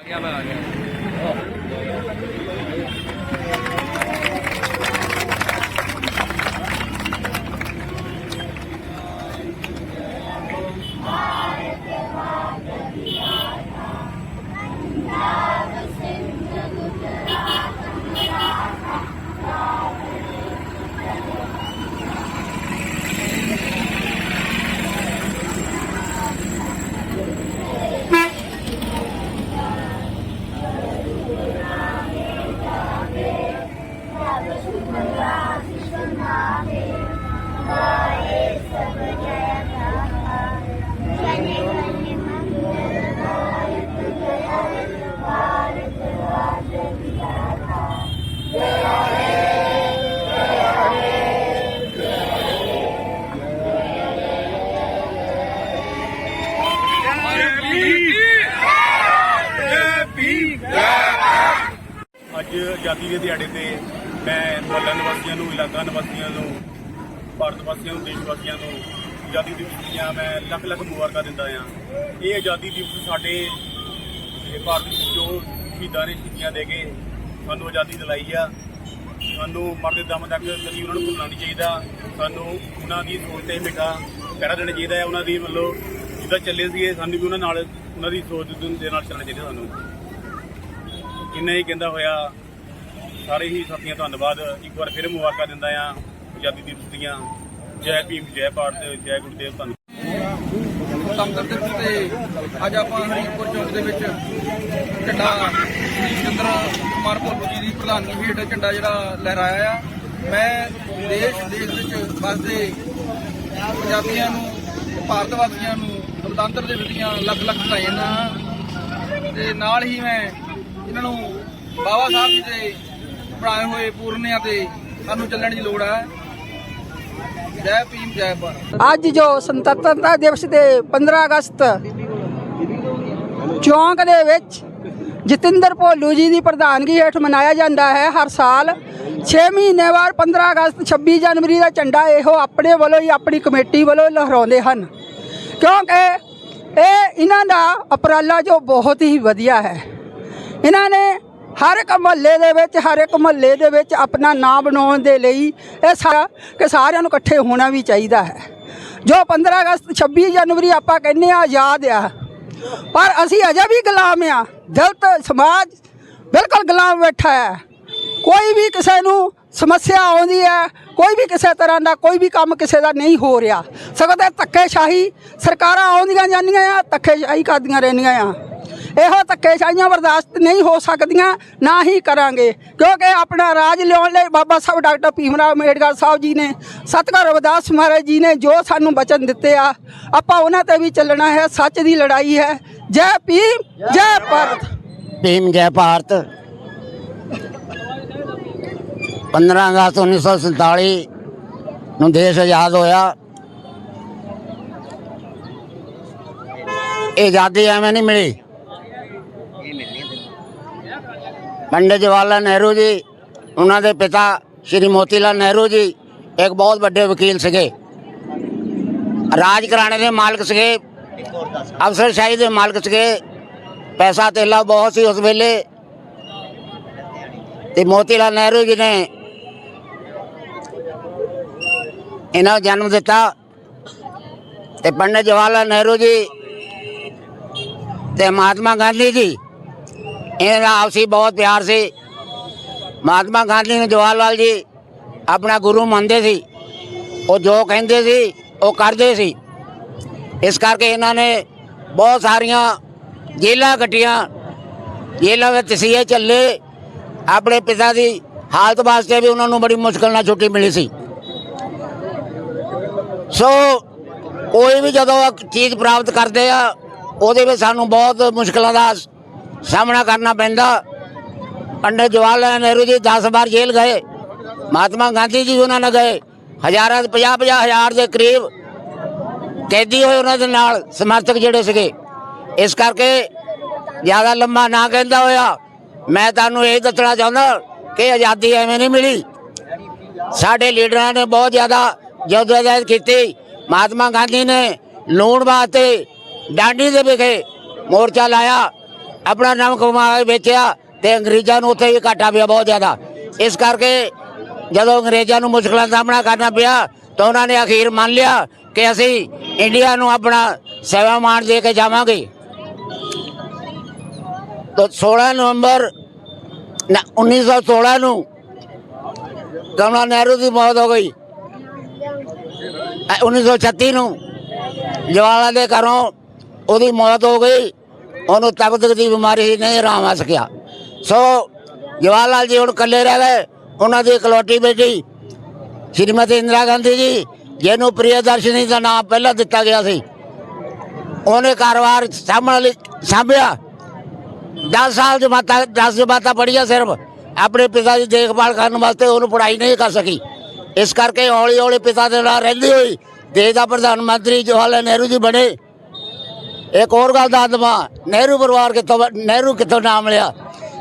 ਆ ਗਿਆ ਮੈਂ ਆ ਗਿਆ ਅੱਜ ਆਜ਼ਾਦੀ ਦੇ ਦਿਹਾੜੇ ਤੇ ਮੈਂ ਮੁਹੱਲਾ ਨਿਵਾਸੀਆਂ ਨੂੰ, ਇਲਾਕਾ ਨਿਵਾਸੀਆਂ ਨੂੰ, ਭਾਰਤ ਵਾਸੀਆਂ ਨੂੰ, ਦੇਸ਼ ਵਾਸੀਆਂ ਨੂੰ ਆਜ਼ਾਦੀ ਦਿਵਸ ਦੀਆਂ ਮੈਂ ਲੱਖ ਲੱਖ ਮੁਬਾਰਕਾਂ ਦਿੰਦਾ ਆ ਇਹ ਆਜ਼ਾਦੀ ਦਿਵਸ ਸਾਡੇ ਭਾਰਤ ਵਿੱਚ ਜੋ ਸ਼ਹੀਦਾਂ ਨੇ ਸ਼ਹੀਦੀਆਂ ਦੇ ਕੇ ਸਾਨੂੰ ਆਜ਼ਾਦੀ ਦਿਲਾਈ ਆ, ਸਾਨੂੰ ਮਰਦੇ ਦਮ ਤੱਕ ਕਦੀ ਉਹਨਾਂ ਨੂੰ ਭੁੱਲਣਾ ਨਹੀਂ ਚਾਹੀਦਾ, ਸਾਨੂੰ ਉਹਨਾਂ ਦੀ ਸੋਚ ਤੇ ਮਿੱਠਾ ਪਹਿਰਾ ਦੇਣਾ ਚਾਹੀਦਾ ਹੈ, ਉਹਨਾਂ ਦੀ ਮਤਲਬ ਜਿੱਦਾਂ ਚੱਲੇ ਸੀਗੇ, ਸਾਨੂੰ ਵੀ ਉਹਨਾਂ ਨਾਲ, ਉਹਨਾਂ ਦੀ ਸੋਚ ਦੇ ਨਾਲ ਚੱਲਣਾ ਚਾਹੀਦਾ ਸਾਨੂੰ। ਇੰਨਾ ਹੀ ਕਹਿੰਦਾ ਹੋਇਆ, ਸਾਰੇ ਹੀ ਸਾਥੀਆਂ ਧੰਨਵਾਦ। ਇੱਕ ਵਾਰ ਫਿਰ ਮੁਬਾਰਕਾਂ ਦਿੰਦਾ ਆ ਆਜ਼ਾਦੀ ਦਿਵਸ ਦੀਆਂ। ਜੈ ਭੀਮ, ਜੈ ਭਾਰਤ, ਜੈ ਗੁਰਦੇਵ ਧੰਨਵਾਦ। ਗਣਤੰਤਰ ਦਿਵਸ ਤੇ ਅੱਜ ਆਪਾਂ ਹਰੀਪੁਰ ਚੌਂਕ ਦੇ ਵਿੱਚ ਝੰਡਾ ਸ਼੍ਰੀ ਚੰਦਰ ਕੁਮਾਰ ਭੋਲੂ ਜੀ ਦੀ ਪ੍ਰਧਾਨਗੀ ਹੇਠ ਝੰਡਾ ਜਿਹੜਾ ਲਹਿਰਾਇਆ ਆ। ਮੈਂ ਦੇਸ਼ ਦੇਸ਼ ਵਿੱਚ ਵਸਦੇ ਪੰਜਾਬੀਆਂ ਨੂੰ, ਭਾਰਤ ਵਾਸੀਆਂ ਨੂੰ ਗਣਤੰਤਰ ਦਿਵਸ ਦੀਆਂ ਲੱਖ ਲੱਖ ਵਧਾਈਆਂ ਦਿੰਦਾ ਤੇ ਨਾਲ ਹੀ ਮੈਂ ਇਹਨਾਂ ਨੂੰ ਬਾਬਾ ਸਾਹਿਬ ਦੇ ਬਣਾਏ ਹੋਏ ਪੂਰਨਿਆਂ ਤੇ ਸਾਨੂੰ ਚੱਲਣ ਦੀ ਲੋੜ ਹੈ। ਜੈ ਭੀਮ, ਜੈ ਭਾਰਤ। ਅੱਜ ਜੋ ਸੁਤੰਤਰਤਾ ਦਿਵਸ ਦੇ 15 ਅਗਸਤ ਚੌਂਕ ਦੇ ਵਿੱਚ ਜਤਿੰਦਰ ਭੋਲੂ ਜੀ ਦੀ ਪ੍ਰਧਾਨਗੀ ਹੇਠ ਮਨਾਇਆ ਜਾਂਦਾ ਹੈ। ਹਰ ਸਾਲ 6 ਮਹੀਨੇ ਬਾਅਦ 15 ਅਗਸਤ 26 ਜਨਵਰੀ ਦਾ ਝੰਡਾ ਇਹੋ ਆਪਣੇ ਵੱਲੋਂ ਹੀ ਆਪਣੀ ਕਮੇਟੀ ਵੱਲੋਂ ਲਹਿਰਾਉਂਦੇ ਹਨ। ਕਿਉਂਕਿ ਇਹ ਇਹਨਾਂ ਦਾ ਉਪਰਾਲਾ ਜੋ ਬਹੁਤ ਹੀ ਵਧੀਆ ਹੈ। ਇਹਨਾਂ ਨੇ ਹਰ ਇੱਕ ਮਹੱਲੇ ਦੇ ਵਿੱਚ, ਹਰ ਇੱਕ ਮਹੱਲੇ ਦੇ ਵਿੱਚ ਆਪਣਾ ਨਾਂ ਬਣਾਉਣ ਦੇ ਲਈ ਇਹ ਸਾਰਾ ਕਿ ਸਾਰਿਆਂ ਨੂੰ ਇਕੱਠੇ ਹੋਣਾ ਵੀ ਚਾਹੀਦਾ ਹੈ। ਜੋ 15 ਅਗਸਤ 26 ਜਨਵਰੀ ਆਪਾਂ ਕਹਿੰਦੇ ਆ ਆਜ਼ਾਦ ਆ, ਪਰ ਅਸੀਂ ਅਜੇ ਵੀ ਗੁਲਾਮ ਆ, ਦਲਤ ਸਮਾਜ ਬਿਲਕੁਲ ਗੁਲਾਮ ਬੈਠਾ ਹੈ। ਕੋਈ ਵੀ ਕਿਸੇ ਨੂੰ ਸਮੱਸਿਆ ਆਉਂਦੀ ਹੈ, ਕੋਈ ਵੀ ਕਿਸੇ ਤਰ੍ਹਾਂ ਦਾ, ਕੋਈ ਵੀ ਕੰਮ ਕਿਸੇ ਦਾ ਨਹੀਂ ਹੋ ਰਿਹਾ। ਸਗੋਂ ਤੇ ਧੱਕੇਸ਼ਾਹੀ ਸਰਕਾਰਾਂ ਆਉਂਦੀਆਂ ਜਾਂਦੀਆਂ ਆ, ਧੱਕੇਸ਼ਾਹੀ ਕਰਦੀਆਂ ਰਹਿੰਦੀਆਂ ਆ। ਇਹੋ ਧੱਕੇਸ਼ਾਹੀਆਂ ਬਰਦਾਸ਼ਤ ਨਹੀਂ ਹੋ ਸਕਦੀਆਂ, ਨਾ ਹੀ ਕਰਾਂਗੇ। ਕਿਉਂਕਿ ਆਪਣਾ ਰਾਜ ਲਿਆਉਣ ਲਈ ਬਾਬਾ ਸਾਹਿਬ ਡਾਕਟਰ ਭੀਮਰਾਵ ਅੰਬੇਡਕਰ ਸਾਹਿਬ ਜੀ ਨੇ ਸਤਿਗੁਰ ਰਵਿਦਾਸ ਮਹਾਰਾਜ ਜੀ ਨੇ ਜੋ ਸਾਨੂੰ ਬਚਨ ਦਿੱਤੇ ਆ, ਆਪਾਂ ਉਹਨਾਂ ਤੇ ਵੀ ਚੱਲਣਾ ਹੈ, ਸੱਚ ਦੀ ਲੜਾਈ ਹੈ। ਜੈ ਭੀਮ, ਜੈ ਭਾਰਤ। ਭੀਮ, ਜੈ ਭਾਰਤ। 15 ਅਗਸਤ 1947 ਨੂੰ ਦੇਸ਼ ਆਜ਼ਾਦ ਹੋਇਆ। ਇਹ ਆਜ਼ਾਦੀ ਐਵੇਂ ਨਹੀਂ ਮਿਲੀ। ਪੰਡਿਤ ਜਵਾਹਰ ਲਾਲ ਨਹਿਰੂ ਜੀ, ਉਹਨਾਂ ਦੇ ਪਿਤਾ ਸ਼੍ਰੀ ਮੋਤੀ ਲਾਲ ਨਹਿਰੂ ਜੀ, ਇੱਕ ਬਹੁਤ ਵੱਡੇ ਵਕੀਲ ਸੀਗੇ। ਰਾਜ ਘਰਾਣੇ ਦੇ ਮਾਲਕ ਸੀਗੇ ਅਫਸਰਸ਼ਾਹੀ ਦੇ ਮਾਲਕ ਸੀਗੇ, ਪੈਸਾ ਤੇਲਾ ਬਹੁਤ ਸੀ ਉਸ ਵੇਲੇ। ਤੇ ਮੋਤੀ ਲਾਲ ਨਹਿਰੂ ਜੀ ਨੇ ਇਹਨਾਂ ਨੂੰ ਜਨਮ ਦਿੱਤਾ। ਤੇ ਪੰਡਿਤ ਜਵਾਹਰ ਲਾਲ ਨਹਿਰੂ ਜੀ ਤੇ ਮਹਾਤਮਾ ਗਾਂਧੀ ਜੀ ਇਹਨਾਂ ਆਪਸੀ ਬਹੁਤ ਪਿਆਰ ਸੀ। ਮਹਾਤਮਾ ਗਾਂਧੀ ਨੇ ਜਵਾਹਰ ਲਾਲ ਜੀ ਆਪਣਾ ਗੁਰੂ ਮੰਨਦੇ ਸੀ। ਉਹ ਜੋ ਕਹਿੰਦੇ ਸੀ, ਉਹ ਕਰਦੇ ਸੀ। ਇਸ ਕਰਕੇ ਇਹਨਾਂ ਨੇ ਬਹੁਤ ਸਾਰੀਆਂ ਜੇਲਾਂ ਕੱਟੀਆਂ। ਜੇਲਾਂ ਵਿੱਚ ਤਸੀਹੇ ਚੱਲੇ। ਆਪਣੇ ਪਿਤਾ ਦੀ ਹਾਲਤ ਵਾਸਤੇ ਵੀ ਉਹਨਾਂ ਨੂੰ ਬੜੀ ਮੁਸ਼ਕਲ ਨਾਲ ਛੁੱਟੀ ਮਿਲੀ ਸੀ। ਸੋ ਕੋਈ ਵੀ ਜਦੋਂ ਚੀਜ਼ ਪ੍ਰਾਪਤ ਕਰਦੇ ਆ, ਉਹਦੇ ਵਿੱਚ ਸਾਨੂੰ ਬਹੁਤ ਮੁਸ਼ਕਲਾਂ ਦਾ ਸਾਹਮਣਾ ਕਰਨਾ ਪੈਂਦਾ। ਪੰਡਿਤ ਜਵਾਹਰ ਲਾਲ ਨਹਿਰੂ ਜੀ 10 ਵਾਰ ਜੇਲ੍ਹ ਗਏ। ਮਹਾਤਮਾ ਗਾਂਧੀ ਜੀ ਉਹਨਾਂ ਨਾਲ ਗਏ। ਹਜ਼ਾਰਾਂ 50 50 ਹਜ਼ਾਰ ਦੇ ਕਰੀਬ ਕੈਦੀ ਹੋਏ ਉਹਨਾਂ ਦੇ ਨਾਲ, ਸਮਰਥਕ ਜਿਹੜੇ ਸੀਗੇ। ਇਸ ਕਰਕੇ ਜ਼ਿਆਦਾ ਲੰਮਾ ਨਾ ਕਹਿੰਦਾ ਹੋਇਆ। ਮੈਂ ਤੁਹਾਨੂੰ ਇਹ ਦੱਸਣਾ ਚਾਹੁੰਦਾ ਕਿ ਆਜ਼ਾਦੀ ਐਵੇਂ ਨਹੀਂ ਮਿਲੀ। ਸਾਡੇ ਲੀਡਰਾਂ ਨੇ ਬਹੁਤ ਜ਼ਿਆਦਾ ਜਦੋਜਹਿਦ ਕੀਤੀ। ਮਹਾਤਮਾ ਗਾਂਧੀ ਨੇ ਲੂਣ ਵਾਸਤੇ ਡਾਂਡੀ ਦੇ ਵਿਖੇ ਮੋਰਚਾ ਲਾਇਆ। ਆਪਣਾ ਨਾਮ ਕਮਾ ਕੇ ਵੇਚਿਆ ਤੇ ਅੰਗਰੇਜ਼ਾਂ ਨੂੰ ਉੱਥੇ ਵੀ ਘਾਟਾ ਪਿਆ ਬਹੁਤ ਜ਼ਿਆਦਾ। ਇਸ ਕਰਕੇ ਜਦੋਂ ਅੰਗਰੇਜ਼ਾਂ ਨੂੰ ਮੁਸ਼ਕਲਾਂ ਦਾ ਸਾਹਮਣਾ ਕਰਨਾ ਪਿਆ ਤਾਂ ਉਹਨਾਂ ਨੇ ਅਖੀਰ ਮੰਨ ਲਿਆ ਕਿ ਅਸੀਂ ਇੰਡੀਆ ਨੂੰ ਆਪਣਾ ਸੇਵਾ ਮਾਨ ਦੇ ਕੇ ਜਾਵਾਂਗੇ। ਤਾਂ 16 ਨਵੰਬਰ ਨਾ 1916 ਨੂੰ ਕਮਲਾ ਨਹਿਰੂ ਦੀ ਮੌਤ ਹੋ ਗਈ। ਅ- 1936 ਨੂੰ ਜਵਾਲਾ ਦੇ ਘਰੋਂ ਉਹਦੀ ਮੌਤ ਹੋ ਗਈ। ਉਹਨੂੰ ਤਬਦਕ ਦੀ ਬਿਮਾਰੀ ਹੀ ਨਹੀਂ ਆਰਾਮ ਆ ਸਕਿਆ। ਸੋ ਜਵਾਹਰ ਲਾਲ ਜੀ ਹੁਣ ਇਕੱਲੇ ਰਹਿ ਗਏ, ਉਹਨਾਂ ਦੀ ਇਕਲੌਤੀ ਬੇਟੀ ਸ਼੍ਰੀਮਤੀ ਇੰਦਰਾ ਗਾਂਧੀ ਜੀ, ਜਿਹਨੂੰ ਪ੍ਰਿਯਦਰਸ਼ਨੀ ਦਾ ਨਾਮ ਪਹਿਲਾਂ ਦਿੱਤਾ ਗਿਆ ਸੀ। ਉਹਨੇ ਕਾਰੋਬਾਰ ਸਾਂਭਣ ਲਈ ਸਾਂਭਿਆ। 10 ਸਾਲ ਜਮਾਤਾ 10 ਜਮਾਤਾਂ ਪੜੀਆਂ ਸਿਰਫ। ਆਪਣੇ ਪਿਤਾ ਦੀ ਦੇਖਭਾਲ ਕਰਨ ਵਾਸਤੇ ਉਹਨੂੰ ਪੜ੍ਹਾਈ ਨਹੀਂ ਕਰ ਸਕੀ। ਇਸ ਕਰਕੇ ਹੌਲੀ ਹੌਲੀ ਪਿਤਾ ਦੇ ਨਾਲ ਰਹਿੰਦੀ ਹੋਈ, ਦੇਸ਼ ਦਾ ਪ੍ਰਧਾਨ ਮੰਤਰੀ ਜਵਾਹਰ ਲਾਲ ਨਹਿਰੂ ਜੀ ਬਣੇ। ਇੱਕ ਹੋਰ ਗੱਲ ਦੱਸ ਦਵਾਂ। ਨਹਿਰੂ ਪਰਿਵਾਰ ਕਿੱਥੋਂ ਨਹਿਰੂ ਕਿੱਥੋਂ ਨਾਮ ਲਿਆ?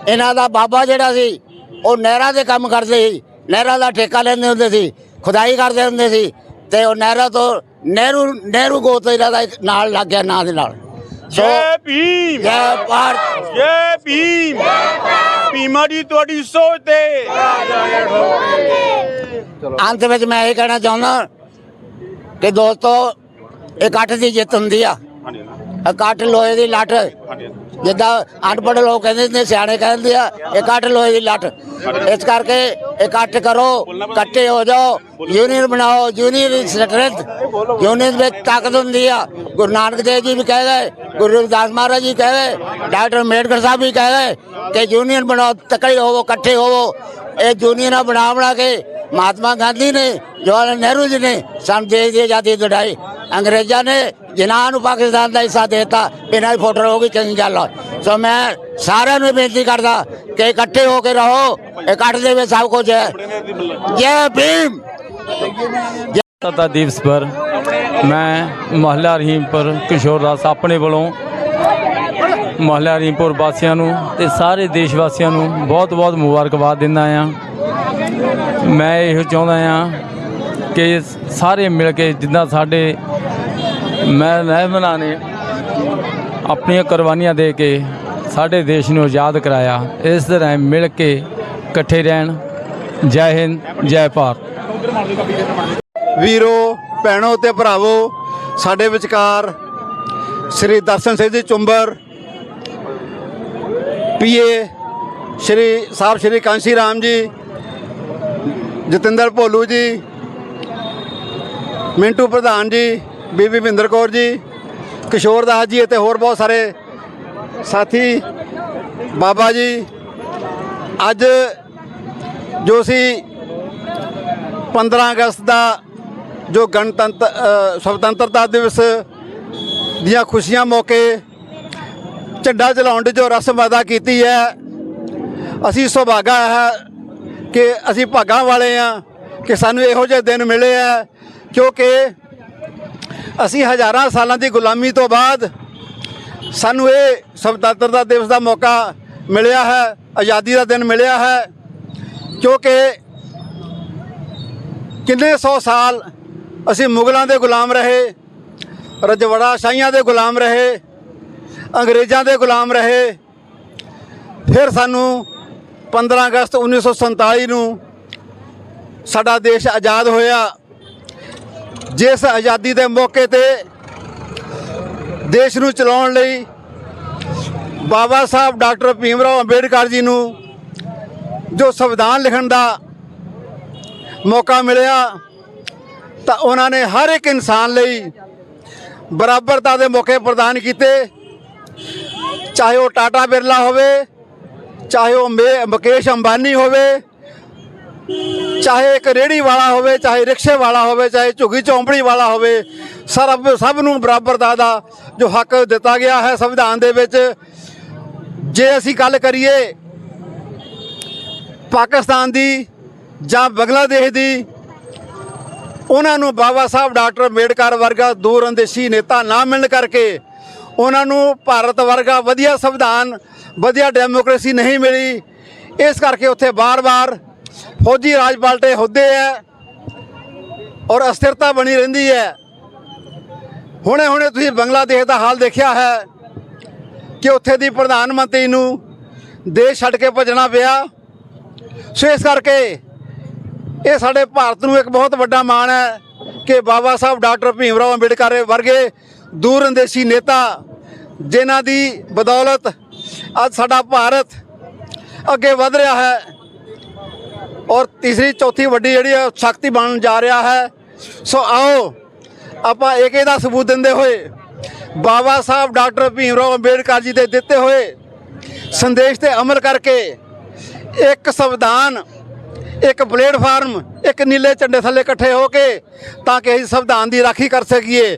ਇਹਨਾਂ ਦਾ ਬਾਬਾ ਜਿਹੜਾ ਸੀ ਉਹ ਨਹਿਰਾਂ ਦੇ ਕੰਮ ਕਰਦੇ ਸੀ। ਨਹਿਰਾਂ ਦਾ ਠੇਕਾ ਲੈਂਦੇ ਹੁੰਦੇ ਸੀ ਖੁਦਾਈ ਕਰਦੇ ਹੁੰਦੇ ਸੀ ਤੇ ਉਹ ਨਹਿਰਾਂ ਤੋਂ ਨਹਿਰੂ ਨਹਿਰੂ ਗੋਤ ਇਹਨਾਂ ਦਾ ਨਾਲ ਲੱਗ ਗਿਆ ਨਾਂ ਦੇ ਨਾਲ। ਸੋ ਜੈ ਭੀਮ। ਜੈ ਭਾਰਤ। ਜੈ ਭੀਮ। ਭੀਮਾ ਜੀ ਤੁਹਾਡੀ ਸੋਚ ਤੇ। ਅੰਤ ਵਿੱਚ ਮੈਂ ਇਹ ਕਹਿਣਾ ਚਾਹੁੰਦਾ ਕਿ ਦੋਸਤੋ ਇਕੱਠ ਦੀ ਜਿੱਤ ਹੁੰਦੀ ਆ। ਹਾਂਜੀ ਇਕੱਠ ਲੋਹੇ ਦੀ ਲੱਟ। ਜਿੱਦਾਂ ਅਨਪੜ੍ਹ ਲੋਕ ਕਹਿੰਦੇ ਨੇ, ਸਿਆਣੇ ਕਹਿੰਦੇ ਆ ਇਕੱਠ ਲੋਹੇ ਦੀ ਲੱਟ। ਇਸ ਕਰਕੇ ਇਕੱਠ ਕਰੋ ਇਕੱਠੇ ਹੋ ਜਾਓ, ਯੂਨੀਅਨ ਬਣਾਓ, ਯੂਨੀਅਨ ਸਟਰੈਂਥ, ਯੂਨੀਅਨ ਵਿੱਚ ਤਾਕਤ ਹੁੰਦੀ ਆ। ਗੁਰੂ ਨਾਨਕ ਦੇਵ ਜੀ ਵੀ ਕਹਿ ਗਏ, ਗੁਰੂ ਰਵਿਦਾਸ ਮਹਾਰਾਜ ਜੀ ਕਹਿ ਗਏ, ਡਾਕਟਰ ਅੰਬੇਡਕਰ ਸਾਹਿਬ ਵੀ ਕਹਿ ਗਏ ਕਿ ਯੂਨੀਅਨ ਬਣਾਓ, ਤਕੜੇ ਹੋਵੋ, ਇਕੱਠੇ ਹੋਵੋ। ਇਹ ਯੂਨੀਅਨਾਂ ਬਣਾ ਬਣਾ ਕੇ ਮਹਾਤਮਾ ਗਾਂਧੀ ਨੇ ਜਵਾਹਰ ਲਾਲ ਨਹਿਰੂ ਜੀ ਨੇ ਸਾਨੂੰ ਦੇਸ਼ ਦੀ ਆਜ਼ਾਦੀ ਦਿਲਾਈ ਅੰਗਰੇਜ਼ਾਂ ਨੇ ਜਿਨ੍ਹਾਂ ਨੂੰ ਪਾਕਿਸਤਾਨ ਦਾ ਹਿੱਸਾ ਦੇਤਾ ਇਹਨਾਂ ਦੀ ਫੋਟੋ ਹੋ ਗਈ ਚੰਗੀ ਗੱਲ ਆ। ਸੋ ਮੈਂ ਸਾਰਿਆਂ ਨੂੰ ਬੇਨਤੀ ਕਰਦਾ ਕਿ ਇਕੱਠੇ ਹੋ ਕੇ ਰਹੋ ਇਕੱਠ ਦੇ ਵਿੱਚ ਸਭ ਕੁਝ ਹੈ ਜੈ ਭੀਮ स्वतंत्रता दिवस पर मैं ਮਹੱਲਾ ਰਹੀਮਪੁਰ ਕਿਸ਼ੋਰ ਦਾਸ ਆਪਣੇ ਵੱਲੋਂ ਮਹੱਲਾ ਰਹੀਮਪੁਰ ਵਾਸੀਆਂ ਨੂੰ ਤੇ ਸਾਰੇ ਦੇਸ਼ ਵਾਸੀਆਂ ਨੂੰ ਬਹੁਤ ਬਹੁਤ ਮੁਬਾਰਕਬਾਦ ਦਿੰਦਾ ਆ ਮੈਂ ਇਹੋ ਚਾਹੁੰਦਾ ਆ ਕਿ ਸਾਰੇ ਮਿਲ ਕੇ ਜਿੱਦਾਂ ਸਾਡੇ ਮੈਂ ਰਹਿਮਨਾ ਨੇ ਆਪਣੀਆਂ ਕੁਰਬਾਨੀਆਂ ਦੇ ਕੇ ਸਾਡੇ ਦੇਸ਼ ਨੂੰ ਆਜ਼ਾਦ ਕਰਾਇਆ। ਇਸ ਤਰ੍ਹਾਂ ਮਿਲ ਕੇ ਇਕੱਠੇ ਰਹਿਣ। ਜੈ ਹਿੰਦ, ਜੈ ਭਾਰਤ। ਵੀਰੋ, ਭੈਣੋ ਤੇ ਭਰਾਵੋ, ਸਾਡੇ ਵਿਚਕਾਰ ਸ੍ਰੀ ਦਰਸ਼ਨ ਸਿੰਘ ਜੀ ਚੁੰਬਰ, ਪੀਏ ਸ੍ਰੀ ਸਾਹਿਬ ਸ੍ਰੀ ਕਾਂਸੀ ਰਾਮ ਜੀ ਜਤਿੰਦਰ ਭੋਲੂ ਜੀ, ਮਿੰਟੂ ਪ੍ਰਧਾਨ ਜੀ, ਬੀਬੀ ਭਿੰਦਰ ਕੌਰ ਜੀ, ਕਿਸ਼ੋਰ ਦਾਸ ਜੀ ਅਤੇ ਹੋਰ ਬਹੁਤ ਸਾਰੇ ਸਾਥੀ, ਬਾਬਾ ਜੀ, ਅੱਜ ਜੋ ਅਸੀਂ 15 ਅਗਸਤ ਦਾ ਜੋ ਗਣਤੰਤਰ ਸੁਤੰਤਰਤਾ ਦਿਵਸ ਦੀਆਂ ਖੁਸ਼ੀਆਂ ਮੌਕੇ ਝੰਡਾ ਚਲਾਉਣ ਦੀ ਜੋ ਰਸਮ ਅਦਾ ਕੀਤੀ ਹੈ, ਅਸੀਂ ਸੁਭਾਗਾ ਹੈ ਕਿ ਅਸੀਂ ਭਾਗਾਂ ਵਾਲੇ ਆ, ਕਿ ਸਾਨੂੰ ਇਹੋ ਜਿਹੇ ਦਿਨ ਮਿਲੇ ਆ, ਕਿਉਂਕਿ ਅਸੀਂ ਹਜ਼ਾਰਾਂ ਸਾਲਾਂ ਦੀ ਗੁਲਾਮੀ ਤੋਂ ਬਾਅਦ ਸਾਨੂੰ ਇਹ ਸੁਤੰਤਰਤਾ ਦਿਵਸ ਦਾ ਮੌਕਾ ਮਿਲਿਆ ਹੈ, ਆਜ਼ਾਦੀ ਦਾ ਦਿਨ ਮਿਲਿਆ ਹੈ, ਕਿਉਂਕਿ ਕਿੰਨੇ ਸੌ ਸਾਲ ਅਸੀਂ ਮੁਗਲਾਂ ਦੇ ਗੁਲਾਮ ਰਹੇ, ਰਜਵੜਾ ਸ਼ਾਹੀਆਂ ਦੇ ਗੁਲਾਮ ਰਹੇ, ਅੰਗਰੇਜ਼ਾਂ ਦੇ ਗੁਲਾਮ ਰਹੇ, ਫਿਰ ਸਾਨੂੰ 15 ਅਗਸਤ 1947 ਨੂੰ ਸਾਡਾ ਦੇਸ਼ ਆਜ਼ਾਦ ਹੋਇਆ। ਜਿਸ ਆਜ਼ਾਦੀ ਦੇ ਮੌਕੇ ਤੇ ਦੇਸ਼ ਨੂੰ ਚਲਾਉਣ ਲਈ ਬਾਬਾ ਸਾਹਿਬ ਡਾਕਟਰ ਭੀਮ ਰਾਓ ਅੰਬੇਡਕਰ ਜੀ ਨੂੰ ਜੋ ਸੰਵਿਧਾਨ ਲਿਖਣ ਦਾ ਮੌਕਾ ਮਿਲਿਆ, ਤਾਂ ਉਹਨਾਂ ਨੇ ਹਰ ਇੱਕ ਇਨਸਾਨ ਲਈ ਬਰਾਬਰਤਾ ਦੇ ਮੌਕੇ ਪ੍ਰਦਾਨ ਕੀਤੇ। ਚਾਹੇ ਉਹ ਟਾਟਾ ਬਿਰਲਾ ਹੋਵੇ ਚਾਹੇ ਉਹ ਮੇ- ਮੁਕੇਸ਼ ਅੰਬਾਨੀ ਹੋਵੇ, ਚਾਹੇ ਇੱਕ ਰੇੜੀ ਵਾਲਾ ਹੋਵੇ, ਚਾਹੇ ਰਿਕਸ਼ੇ ਵਾਲਾ ਹੋਵੇ, ਚਾਹੇ ਝੁੱਗੀ ਚੌਂਪੜੀ ਵਾਲਾ ਹੋਵੇ ਸਭ ਸਭ ਨੂੰ ਬਰਾਬਰਤਾ ਦਾ ਜੋ ਹੱਕ ਦਿੱਤਾ ਗਿਆ ਹੈ ਸੰਵਿਧਾਨ ਦੇ ਵਿੱਚ। ਜੇ ਅਸੀਂ ਗੱਲ ਕਰੀਏ ਪਾਕਿਸਤਾਨ ਦੀ ਜਾਂ ਬੰਗਲਾਦੇਸ਼ ਦੀ, ਉਹਨਾਂ ਨੂੰ ਬਾਬਾ ਸਾਹਿਬ ਡਾਕਟਰ ਅੰਬੇਡਕਰ ਵਰਗਾ ਦੂਰ ਅੰਦੇਸ਼ੀ ਨੇਤਾ ਨਾ ਮਿਲਣ ਕਰਕੇ ਉਹਨਾਂ ਨੂੰ ਭਾਰਤ ਵਰਗਾ ਵਧੀਆ ਸੰਵਿਧਾਨ ਵਧੀਆ ਡੈਮੋਕ੍ਰੇਸੀ ਨਹੀਂ ਮਿਲੀ। ਇਸ ਕਰਕੇ ਉੱਥੇ ਬਾਰ-ਬਾਰ ਫੌਜੀ ਰਾਜ ਪਲਟੇ ਹੁੰਦੇ ਹੈ ਔਰ ਅਸਥਿਰਤਾ ਬਣੀ ਰਹਿੰਦੀ ਹੈ। ਹੁਣੇ ਹੁਣੇ ਤੁਸੀਂ ਬੰਗਲਾਦੇਸ਼ ਦਾ ਹਾਲ ਦੇਖਿਆ ਹੈ ਕਿ ਉੱਥੇ ਦੀ ਪ੍ਰਧਾਨ ਮੰਤਰੀ ਨੂੰ ਦੇਸ਼ ਛੱਡ ਕੇ ਭੱਜਣਾ ਪਿਆ। ਸੋ ਇਸ ਕਰਕੇ ਇਹ ਸਾਡੇ ਭਾਰਤ ਨੂੰ ਇੱਕ ਬਹੁਤ ਵੱਡਾ ਮਾਣ ਹੈ ਕਿ ਬਾਬਾ ਸਾਹਿਬ ਡਾਕਟਰ ਭੀਮ ਰਾਓ ਅੰਬੇਡਕਰ ਵਰਗੇ ਦੂਰਅੰਦੇਸ਼ੀ ਨੇਤਾ ਜਿਨ੍ਹਾਂ ਦੀ ਬਦੌਲਤ ਅੱਜ ਸਾਡਾ ਭਾਰਤ ਅੱਗੇ ਵਧ ਰਿਹਾ ਹੈ ਔਰ ਤੀਸਰੀ, ਚੌਥੀ ਵੱਡੀ ਜਿਹੜੀ ਹੈ, ਸ਼ਕਤੀ ਬਣਨ ਜਾ ਰਿਹਾ ਹੈ। ਸੋ ਆਓ, ਆਪਾਂ ਏਕੇ ਦਾ ਸਬੂਤ ਦਿੰਦੇ ਹੋਏ, ਬਾਬਾ ਸਾਹਿਬ ਡਾਕਟਰ ਭੀਮ ਰਾਓ ਅੰਬੇਡਕਰ ਜੀ ਦੇ ਦਿੱਤੇ ਹੋਏ ਸੰਦੇਸ਼ ਤੇ ਅਮਲ ਕਰਕੇ ਇੱਕ ਸੰਵਿਧਾਨ, ਇੱਕ ਪਲੇਟਫਾਰਮ, ਇੱਕ ਨੀਲੇ ਝੰਡੇ ਥੱਲੇ ਇਕੱਠੇ ਹੋ ਕੇ ਤਾਂ ਕਿ ਅਸੀਂ ਸੰਵਿਧਾਨ ਦੀ ਰਾਖੀ ਕਰ ਸਕੀਏ।